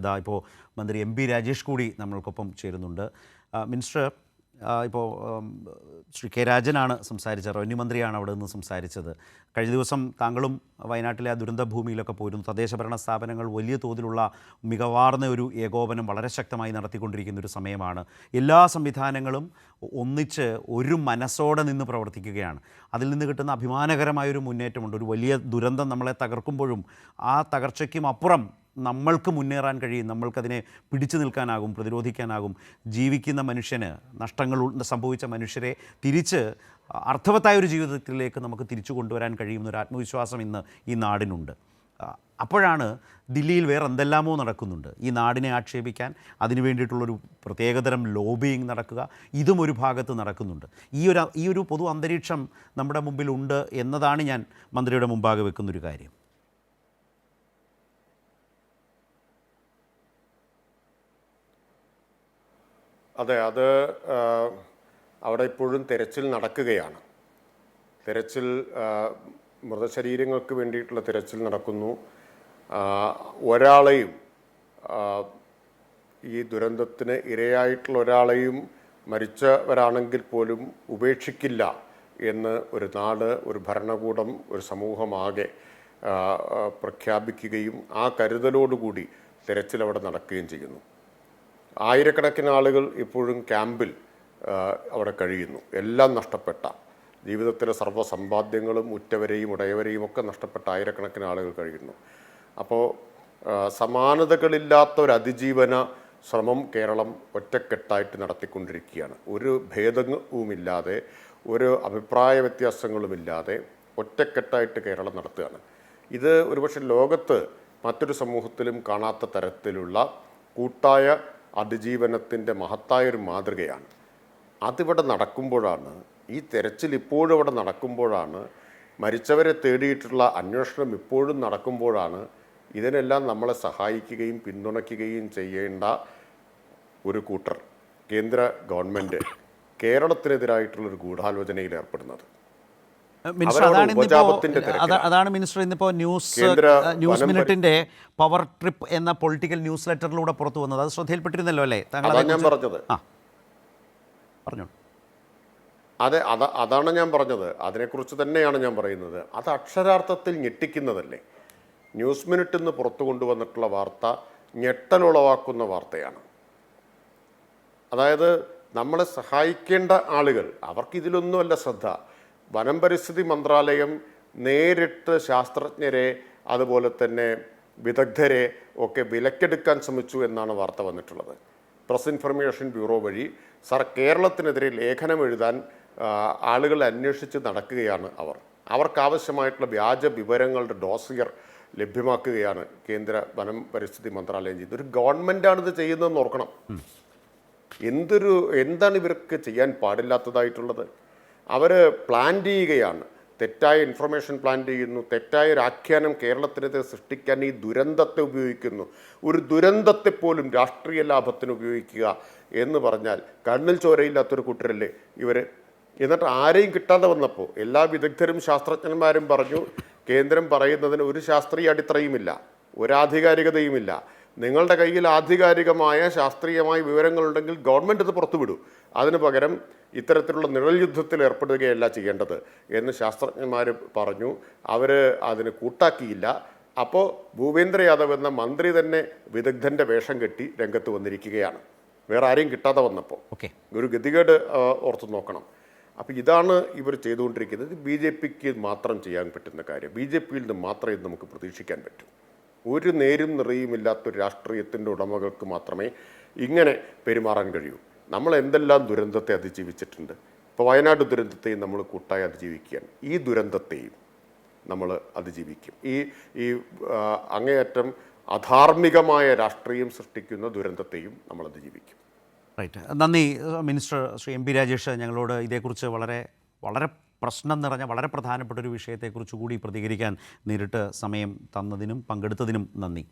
അതാ ഇപ്പോൾ മന്ത്രി എം പി രാജേഷ് കൂടി നമ്മൾക്കൊപ്പം ചേരുന്നുണ്ട്. മിനിസ്റ്റർ ഇപ്പോൾ ശ്രീ കെ രാജനാണ് സംസാരിച്ചത് റവന്യൂ മന്ത്രിയാണ് അവിടെ നിന്ന് സംസാരിച്ചത്. കഴിഞ്ഞ ദിവസം താങ്കളും വയനാട്ടിലെ ആ ദുരന്ത ഭൂമിയിലൊക്കെ പോയിരുന്നു. തദ്ദേശഭരണ സ്ഥാപനങ്ങൾ വലിയ തോതിലുള്ള മികവാർന്ന ഒരു ഏകോപനം വളരെ ശക്തമായി നടത്തിക്കൊണ്ടിരിക്കുന്ന ഒരു സമയമാണ്. എല്ലാ സംവിധാനങ്ങളും ഒന്നിച്ച് ഒരു മനസ്സോടെ നിന്ന് പ്രവർത്തിക്കുകയാണ്. അതിൽ നിന്ന് കിട്ടുന്ന അഭിമാനകരമായൊരു മുന്നേറ്റമുണ്ട്. ഒരു വലിയ ദുരന്തം നമ്മളെ തകർക്കുമ്പോഴും ആ തകർച്ചയ്ക്കും അപ്പുറം നമ്മൾക്ക് മുന്നേറാൻ കഴിയും നമ്മൾക്കതിനെ പിടിച്ചു നിൽക്കാനാകും പ്രതിരോധിക്കാനാകും. ജീവിക്കുന്ന മനുഷ്യന് നഷ്ടങ്ങൾ സംഭവിച്ച മനുഷ്യരെ തിരിച്ച് അർത്ഥവത്തായ ഒരു ജീവിതത്തിലേക്ക് നമുക്ക് തിരിച്ചു കൊണ്ടുവരാൻ കഴിയുമെന്നൊരു ആത്മവിശ്വാസം ഇന്ന് ഈ നാടിനുണ്ട്. അപ്പോഴാണ് ദില്ലിയിൽ വേറെ എന്തെല്ലാമോ നടക്കുന്നുണ്ട്. ഈ നാടിനെ ആക്ഷേപിക്കാൻ അതിനു വേണ്ടിയിട്ടുള്ളൊരു പ്രത്യേകതരം ലോബിയിങ് നടക്കുക ഇതും ഒരു ഭാഗത്ത് നടക്കുന്നുണ്ട്. ഈ ഒരു ഈ ഒരു പൊതു അന്തരീക്ഷം നമ്മുടെ മുമ്പിലുണ്ട് എന്നതാണ് ഞാൻ മന്ത്രിയുടെ മുമ്പാകെ വെക്കുന്നൊരു കാര്യം. അതെ അത് അവിടെ ഇപ്പോഴും തിരച്ചിൽ നടക്കുകയാണ്. തിരച്ചിൽ മൃതശരീരങ്ങൾക്ക് വേണ്ടിയിട്ടുള്ള തിരച്ചിൽ നടക്കുന്നു. ഒരാളെയും ഈ ദുരന്തത്തിന് ഇരയായിട്ടുള്ള ഒരാളെയും മരിച്ചവരാണെങ്കിൽ പോലും ഉപേക്ഷിക്കില്ല എന്ന് ഒരു നാട് ഒരു ഭരണകൂടം ഒരു സമൂഹമാകെ പ്രഖ്യാപിക്കുകയും ആ കരുതലോടുകൂടി തെരച്ചിൽ അവിടെ നടക്കുകയും ചെയ്യുന്നു. ആയിരക്കണക്കിന് ആളുകൾ ഇപ്പോഴും ക്യാമ്പിൽ അവിടെ കഴിയുന്നു. എല്ലാം നഷ്ടപ്പെട്ട ജീവിതത്തിലെ സർവസമ്പാദ്യങ്ങളും ഉറ്റവരെയും ഉടയവരെയും ഒക്കെ നഷ്ടപ്പെട്ട ആയിരക്കണക്കിന് ആളുകൾ കഴിയുന്നു. അപ്പോൾ സമാനതകളില്ലാത്ത ഒരു അതിജീവന ശ്രമം കേരളം ഒറ്റക്കെട്ടായിട്ട് നടത്തിക്കൊണ്ടിരിക്കുകയാണ്. ഒരു ഭേദവുമില്ലാതെ ഒരു അഭിപ്രായ വ്യത്യാസങ്ങളുമില്ലാതെ ഒറ്റക്കെട്ടായിട്ട് കേരളം നടത്തുകയാണ്. ഇത് ഒരുപക്ഷെ ലോകത്ത് മറ്റൊരു സമൂഹത്തിലും കാണാത്ത തരത്തിലുള്ള കൂട്ടായ അതിജീവനത്തിന്റെ മഹത്തായൊരു മാതൃകയാണ്. അതിവിടെ നടക്കുമ്പോഴാണ് ഈ തെരച്ചിൽ ഇപ്പോഴും ഇവിടെ നടക്കുമ്പോഴാണ് മരിച്ചവരെ തേടിയിട്ടുള്ള അന്വേഷണം ഇപ്പോഴും നടക്കുമ്പോഴാണ് ഇതിനെല്ലാം നമ്മളെ സഹായിക്കുകയും പിന്തുണയ്ക്കുകയും ചെയ്യേണ്ട ഒരു കൂട്ടർ കേന്ദ്ര ഗവൺമെന്റ് കേരളത്തിനെതിരായിട്ടുള്ളൊരു ഗൂഢാലോചനയിൽ ഏർപ്പെടുന്നത്. മിനിസ്റ്റർ അതാണ് ഇന്നിപ്പോ അതാണ് മിനിസ്റ്റർ ഇന്നിപ്പോ ന്യൂസ് ന്യൂസ് മിനിറ്റിന്റെ പവർ ട്രിപ്പ് എന്ന പൊളിറ്റിക്കൽ ന്യൂസ് ലെറ്ററിലൂടെ പുറത്തു വന്നത്. അത് ശ്രദ്ധയിൽപ്പെട്ടിരുന്നല്ലോ അല്ലേ? താങ്കൾ ഞാൻ പറഞ്ഞത്. പറഞ്ഞു അതെ അത അതാണ് ഞാൻ പറഞ്ഞത്. അതിനെക്കുറിച്ച് തന്നെയാണ് ഞാൻ പറയുന്നത്. അത് അക്ഷരാർത്ഥത്തിൽ ഞെട്ടിക്കുന്നതല്ലേ? ന്യൂസ് മിനിറ്റ് നിന്ന് പുറത്തു കൊണ്ടുവന്നിട്ടുള്ള വാർത്ത ഞെട്ടലുളവാക്കുന്ന വാർത്തയാണ്. അതായത് നമ്മളെ സഹായിക്കേണ്ട ആളുകൾ അവർക്കിതിലൊന്നുമല്ല ശ്രദ്ധ. വനം പരിസ്ഥിതി മന്ത്രാലയം നേരിട്ട് ശാസ്ത്രജ്ഞരെ അതുപോലെ തന്നെ വിദഗ്ധരെ ഒക്കെ വിലക്കെടുക്കാൻ ശ്രമിച്ചു എന്നാണ് വാർത്ത വന്നിട്ടുള്ളത്. പ്രസ് ഇൻഫർമേഷൻ ബ്യൂറോ വഴി സർ കേരളത്തിനെതിരെ ലേഖനം എഴുതാൻ ആളുകൾ അന്വേഷിച്ച് നടക്കുകയാണ് അവർ. അവർക്കാവശ്യമായിട്ടുള്ള വ്യാജ വിവരങ്ങളുടെ ഡോസിയർ ലഭ്യമാക്കുകയാണ് കേന്ദ്ര വനം പരിസ്ഥിതി മന്ത്രാലയം ചെയ്തത്. ഒരു ഗവൺമെന്റാണ് ഇത് ചെയ്യുന്നതെന്ന് ഓർക്കണം. എന്തൊരു എന്താണ് ഇവർക്ക് ചെയ്യാൻ പാടില്ലാത്തതായിട്ടുള്ളത്? അവർ പ്ലാൻ ചെയ്യുകയാണ്. തെറ്റായ ഇൻഫർമേഷൻ പ്ലാൻ ചെയ്യുന്നു. തെറ്റായ ഒരു ആഖ്യാനം കേരളത്തിനെതിരെ സൃഷ്ടിക്കാൻ ഈ ദുരന്തത്തെ ഉപയോഗിക്കുന്നു. ഒരു ദുരന്തത്തെ പോലും രാഷ്ട്രീയ ലാഭത്തിന് ഉപയോഗിക്കുക എന്ന് പറഞ്ഞാൽ കണ്ണിൽ ചോരയില്ലാത്തൊരു കൂട്ടരല്ലേ ഇവർ എന്നിട്ട് ആരെയും കിട്ടാതെ വന്നപ്പോൾ എല്ലാ വിദഗ്ധരും ശാസ്ത്രജ്ഞന്മാരും പറഞ്ഞു കേന്ദ്രം പറയുന്നതിന് ഒരു ശാസ്ത്രീയ അടിത്തറയുമില്ല ഒരാധികാരികതയുമില്ല നിങ്ങളുടെ കയ്യിൽ ആധികാരികമായ ശാസ്ത്രീയമായ വിവരങ്ങളുണ്ടെങ്കിൽ ഗവൺമെന്റ് ഇത് പുറത്തുവിടൂ. അതിന് പകരം ഇത്തരത്തിലുള്ള നിഴൽ യുദ്ധത്തിൽ ഏർപ്പെടുകയല്ല ചെയ്യേണ്ടത് എന്ന് ശാസ്ത്രജ്ഞന്മാർ പറഞ്ഞു. അവർ അതിന് കൂട്ടാക്കിയില്ല. അപ്പോൾ ഭൂപേന്ദ്ര യാദവ് എന്ന മന്ത്രി തന്നെ വിദഗ്ധന്റെ വേഷം കെട്ടി രംഗത്ത് വന്നിരിക്കുകയാണ്. വേറെ ആരെയും കിട്ടാതെ വന്നപ്പോൾ ഓക്കെ. ഒരു ഗതികേട് ഓർത്ത് നോക്കണം. അപ്പോൾ ഇതാണ് ഇവർ ചെയ്തുകൊണ്ടിരിക്കുന്നത്. ബി ജെ പിക്ക് മാത്രം ചെയ്യാൻ പറ്റുന്ന കാര്യം. ബി ജെ പിയിൽ നിന്ന് മാത്രമേ നമുക്ക് പ്രതീക്ഷിക്കാൻ പറ്റൂ. ഒരു നേരും നിറയുമില്ലാത്ത രാഷ്ട്രീയത്തിന്റെ ഉടമകൾക്ക് മാത്രമേ ഇങ്ങനെ പെരുമാറാൻ കഴിയൂ. നമ്മൾ എന്തെല്ലാം ദുരന്തത്തെ അതിജീവിച്ചിട്ടുണ്ട്? ഇപ്പോൾ വയനാട് ദുരന്തത്തെയും നമ്മൾ കൂട്ടായി അതിജീവിക്കുകയാണ്. ഈ ദുരന്തത്തെയും നമ്മൾ അതിജീവിക്കും. ഈ ഈ അങ്ങേയറ്റം അധാർമികമായ രാഷ്ട്രീയം സൃഷ്ടിക്കുന്ന ദുരന്തത്തെയും നമ്മൾ അതിജീവിക്കും. റൈറ്റ് നന്ദി minister Shri M P Rajesh ഞങ്ങളോട് ഇതേക്കുറിച്ച് വളരെ വളരെ പ്രശ്നം നിറഞ്ഞ വളരെ പ്രധാനപ്പെട്ട ഒരു വിഷയത്തെക്കുറിച്ച് കൂടി പ്രതികരിക്കാൻ നേരിട്ട് സമയം തന്നതിനും പങ്കെടുത്തതിനും നന്ദി.